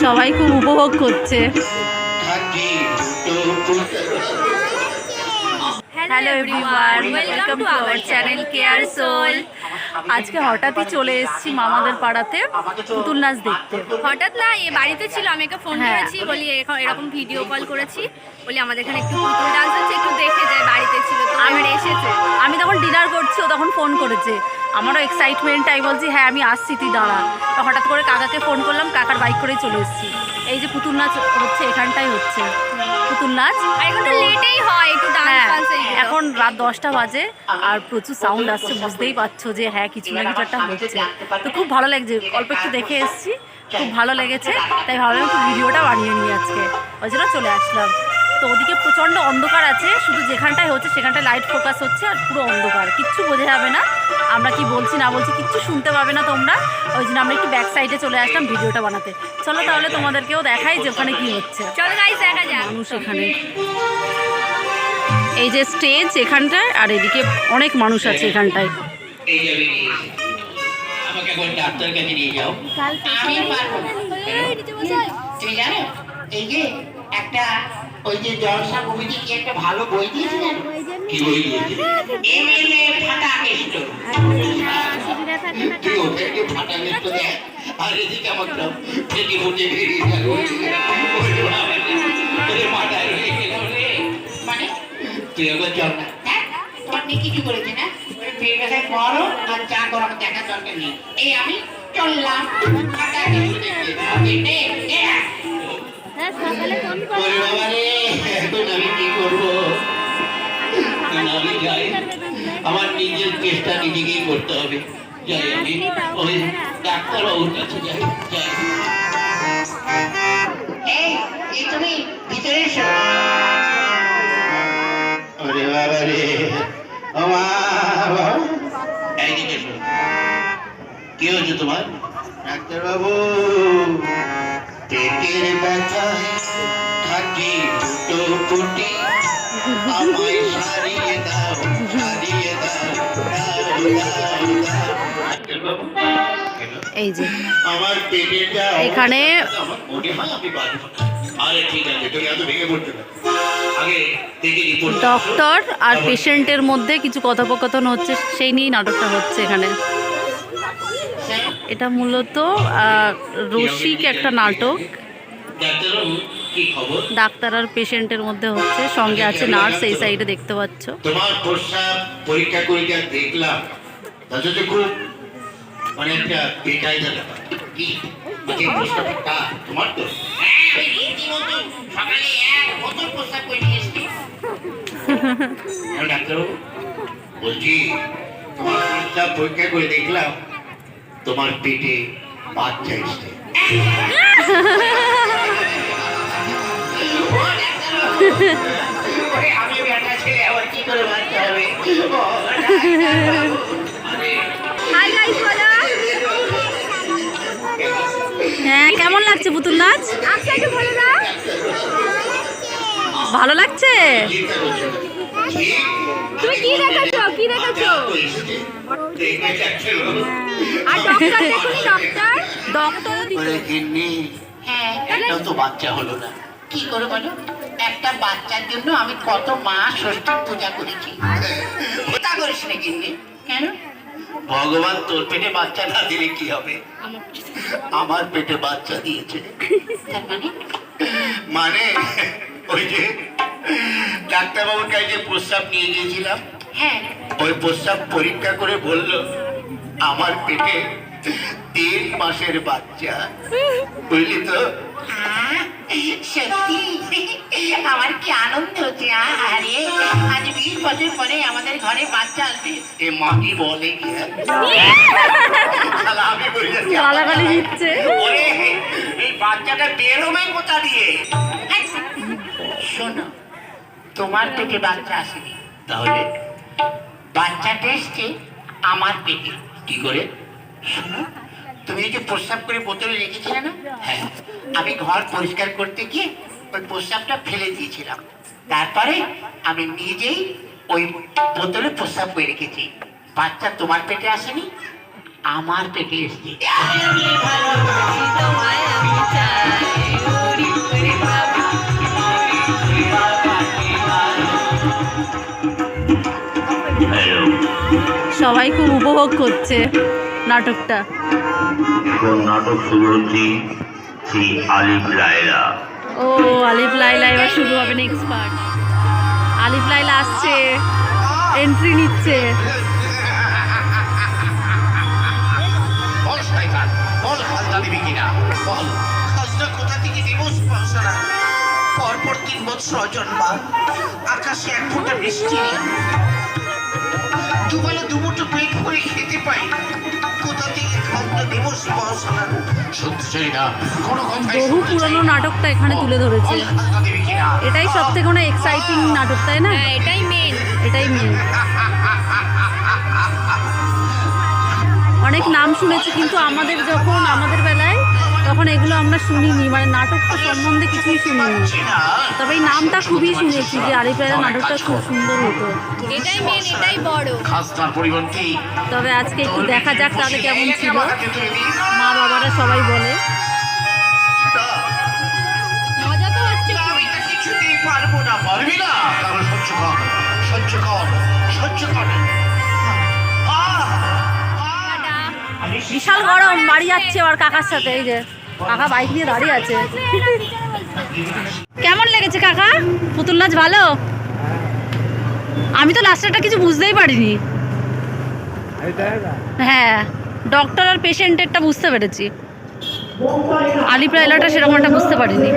সবাই খুব উপভোগ করছে। Hello everyone welcome to our channel Care Soul আজকে হঠাৎই চলে এসেছি মামাদের পাড়াতে পুতুল নাচ দেখতে। হঠাৎ না এ বাড়িতে ছিল আমি ওকে ফোন হ্যাঁ। করেছি বলি এরকম- এরকম ভিডিও কল করেছি। বলি আমাদের এখানে একটু পুতুল ডান্স হচ্ছে একটু দেখে যায় বাড়িতে ছিল তো। আমার এসেছে। আমি তখন ডিনার করছি ও তখন ফোন করেছে। আমারও এক্সাইটমেন্ট আমি বলছি হ্যাঁ আমি আসছি তুই দাঁড়া। তো হঠাৎ করে কাকাকে ফোন করলাম কাকার বাইক করেই চলে এসেছি। এই যে পুতুল নাচ হচ্ছে এখানটাই হচ্ছে। পুতুল নাচ? হয় হ্যাঁ এখন রাত দশটা বাজে আর প্রচুর সাউন্ড আসছে বুঝতেই পারছ যে হ্যাঁ কিছু না কিছু একটা হচ্ছে। তো খুব ভালো লাগছে অল্প একটু দেখে এসেছি খুব ভালো লেগেছে তাই ভাবলাম একটু ভিডিওটা বানিয়ে নিই আজকে। ওই জন্য চলে আসলাম। তো ওদিকে প্রচণ্ড অন্ধকার আছে শুধু যেখানটায় হচ্ছে সেখানটায় লাইট ফোকাস হচ্ছে আর পুরো অন্ধকার। কিচ্ছু বোঝা যাবে না আমরা কি বলছি না বলছি কিচ্ছু শুনতে পাবে না তোমরা। ওই জন্য আমরা একটু ব্যাক সাইডে চলে আসলাম ভিডিওটা বানাতে। চলো তাহলে তোমাদেরকেও দেখাই যে ওখানে কি হচ্ছে। চলো গাইস দেখা যাক। মানুষ এখানে। এই যে স্টেজ এখানটায় আর এদিকে অনেক মানুষ আছে এখানটায়। আমাকে ডাক্তার কাছে নিয়ে যাও। আমি পারব। তুমি জানো এই যে একটা ওই যে জলসা কমিটি কি একটা ভালো বই দিয়েছিলেন? কি বই এমএলএ ফাটা কেষ্ট। তুই ওদেরকে ফাটা কেষ্ট দেখ আর এদিকে আমার সব ফেটে ফুটে বেরিয়ে গেল। ওরে বাবা রে, ওরে মাথায় রয়ে গেল মানে? তুই একবার চল না। হ্যাঁ? কিছু করেছে না? ওই পেট করো আর চা করো আমার দেখার দরকার নেই। এই আমি চললাম। ফাটা কেষ্ট দেখতে। দেখতে এ, ওরে বাবা রে, এখন আমি কি করব? আমি যাই। আমার নিজের চেষ্টা নিজেকেই করতে হবে। যাই আমি ওই ডাক্তারবাবুর কাছে যাই যাই। এই এই তুমি ভিতরে এসো। ওরে বাবা। রে এইদিকে এসো। কি হয়েছে তোমার? ডাক্তারবাবু পেটের ব্যথা থাকি দুটো কুটি আমায় সারিয়ে দাও সারিয়ে দাও দাও দাও? এই যে। আমার পেটের যা এখানে ডক্টর আর পেশেন্টের মধ্যে কিছু কথোপকথন হচ্ছে সেই নিয়েই নাটকটা হচ্ছে এখানে। এটা মূলত রসিক একটা নাটক। ডাক্তার আর পেশেন্টের মধ্যে হচ্ছে সঙ্গে আছে নার্স এই সাইডে দেখতে পাচ্ছ। তোমার প্রস্রাব পরীক্ষা করে যা দেখলাম। তাতে তো খুব বেকায়দা ব্যাপার। কি? তোমার তো? হ্যাঁ, আমি রীতিমতো সকালে এক বোতল প্রস্তাব করে নিয়ে এসেছি। ডাক্তারবাবু, বলছি তোমার প্রস্তাব পরীক্ষা করে দেখলাম। তোমার পেটে বাচ্চা এসছে আমি বেটা ছেলে আবার কি করে বাচ্চা হবে? ও, ডাক্তারবাবু। আরে, হাই গাইস বলো। হ্যাঁ কেমন লাগছে পুতুল নাচ? আচ্ছা ভালো লাগছে? তুমি কি দেখাচ্ছো? কি দেখাচ্ছো? আর ডক্টর দেখুনি ডক্টর ডক্টর হ্যাঁ একটাও তো বাচ্চা হলো না। কি করে বলো? একটা বাচ্চার জন্য আমি কত মাস ষষ্ঠীর পূজা করেছি। তা করিস না কিন্নি কেন? ভগবান তোর পেটে বাচ্চা না দিলে কি হবে? আমার পেটে বাচ্চা দিয়েছে। তার মানে? মানে ওই যে ডাক্তারবাবুর কাছে প্রস্তাব নিয়ে গিয়েছিলাম। হ্যাঁ। ওই প্রস্তাব পরীক্ষা করে বলল আমার পেটে তিন মাসের বাচ্চা। বুঝলি তো? সত্যি? আমার কি আনন্দ হচ্ছে? আরে আজ বিশ বছর পরে আমাদের ঘরে বাচ্চা আসবে। এ মাটি বলে কি আমি বলে যাচ্ছি, গালাগালি দিচ্ছে। ওরে, এই বাচ্চাটা বেরোবে কোথা দিয়ে? শোনো তোমার পেটে বাচ্চা আসেনি। তাহলে বাচ্চাটা এসছে আমার পেটে। কি করে? শোনো তুমি যে প্রস্রাব করে বোতলে রেখেছিলে না? হ্যাঁ। আমি ঘর পরিষ্কার করতে গিয়ে ওই প্রস্রাবটা ফেলে দিয়েছিলাম। তারপরে আমি নিজেই ওই বোতলে প্রস্রাব করে রেখেছি। বাচ্চা তোমার পেটে আসেনি আমার পেটে এসছে। সবাই খুব উপভোগ করছে নাটকটা। নাটক শুরু হচ্ছে শ্রী আলিফ লায়লা। ও আলিফ লাইলা এবার শুরু হবে নেক্সট পার্ট আলিফ লাইলা আসছে এন্ট্রি নিচ্ছে। পরপর তিন বছর অজন্মা। আকাশে এক ফোঁটা বৃষ্টি নেই। দুবেলা দুমুঠো পেট ভরে খেতে পাই। না। কোথা থেকে দিব স্পন্সরা শুনতে চাই না। কোনো কথাই বহু পুরনো নাটকটা এখানে তুলে ধরেছে। এটাই সব থেকে কোনো এক্সাইটিং নাটক তাই না? হ্যাঁ এটাই মেন এটাই মেন অনেক নাম শুনেছি কিন্তু আমাদের যখন আমাদের বেলায় তখন এগুলো আমরা শুনিনি মানে নাটকটা সম্বন্ধে কিছুই শুনিনি। তবে এই নামটা খুবই শুনেছি যে লাইলা নাটকটা খুব সুন্দর হতো। এটাই মেন এটাই বড়। তবে আজকে একটু দেখা যাক তাহলে কেমন ছিল। আমার। মা বাবারা সবাই বলে। মজা তো হচ্ছে না, আমি তা কিছুতেই পারব না পারবি না। তাহলে সহ্য কর সহ্য কর সহ্য কর। আহ! আহ! বিশাল গরম বাড়ি যাচ্ছে আর কাকার সাথে এই যে। কাকা বাইক নিয়ে দাঁড়িয়ে আছে। কেমন লেগেছে কাকা? পুতুল নাচ ভালো? আমি তো লাস্টেরটা কিছু বুঝতেই পারিনি। হ্যাঁ ডক্টর আর পেশেন্টেরটা বুঝতে পেরেছি। আলিপ রায়লাটা সেরকম একটা বুঝতে পারিনি।